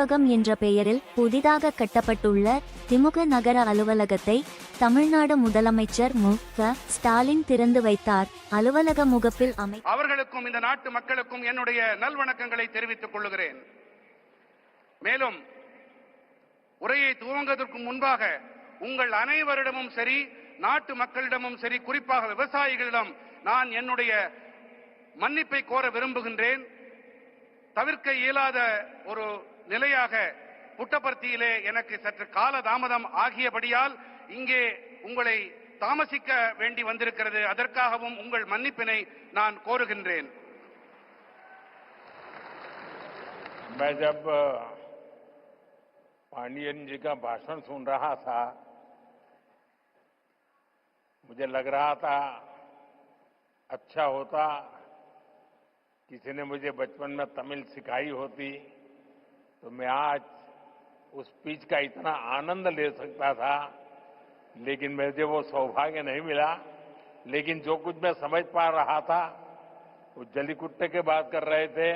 அலுவலகம் என்ற பெயரில் புதிதாக கட்டப்பட்டுள்ள திமுக நகர அலுவலகத்தை தமிழ்நாடு முதலமைச்சர் மு. க. ஸ்டாலின் திறந்து வைத்தார். அலுவலக முகப்பில் அமை அவர்களுக்கும் இந்த நாட்டு மக்களுக்கும் என்னுடைய நல்வணக்கங்களை தெரிவித்துக் கொள்கிறேன் மேலும் உரையை துவங்குவதற்கு முன்பாக உங்கள் அனைவரிடமும் சரி நாட்டு மக்களிடமும் சரி குறிப்பாக விவசாயிகளிடம் நான் என்னுடைய மன்னிப்பை கோர விரும்புகின்றேன். தவிர்க்க இயலாத ஒரு நிலையாக புட்டபர்த்தியிலே எனக்கு சற்று கால தாமதம் ஆகியபடியால் இங்கே உங்களை தாமசிக்க வேண்டி வந்திருக்கிறது அதற்காகவும் உங்கள் மன்னிப்பினை நான் கோருகின்றேன் मैं जब अ, पांडियन जी का भाषण सुन रहा था मुझे लग रहा था अच्छा होता किसी ने मुझे बचपन में तमिल सिखाई होती तो मैं आज उस स्पीच का इतना आनंद ले सकता था, लेकिन मुझे वो सौभाग्य नहीं मिला, लेकिन जो कुछ मैं समझ पा रहा था, वो जलीकुट्टे के बात कर रहे थे,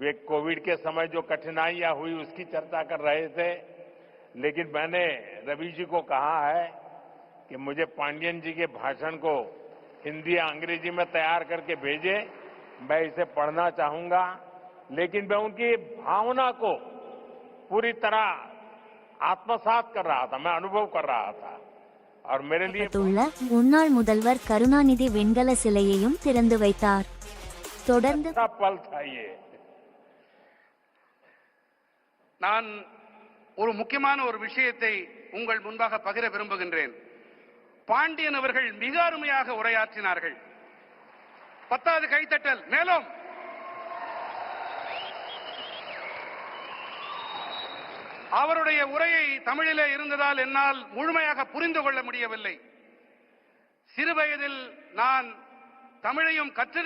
वे कोविड के समय जो कठिनाइयाँ हुई उसकी चर्चा कर रहे थे, लेकिन मैंने रवि जी को कहा है कि मुझे पांडियन जी के भाषण को हिंदी या अंग्रेज़ी में तैयार करके भेजे, मैं इसे पढ़ना चाहूँगा। लेकिन मैं उनकी भावना को पूरी तरह आत्मसात कर रहा था मैं अनुभव कर रहा था और मेरे लिए உள்ள முன்னாள் முதல்வர் கருணாநிதி வெண்கல சிலையையும் திறந்து வைத்தார் தொடர்ந்து अच्छा पल था ये நான் ஒரு முக்கியமான ஒரு விஷயத்தை உங்கள் முன்பாக பகிர விரும்புகின்றேன் பாண்டியன் அவர்கள் மிக அருமையாக உரையாற்றினார்கள் பத்தாவது கைத்தட்டல் மேலும் அவருடைய உரையை தமிழிலே இருந்ததால் என்னால் முழுமையாக புரிந்து கொள்ள முடியவில்லை. சிறுவயதில் நான் தமிழையும் கற்று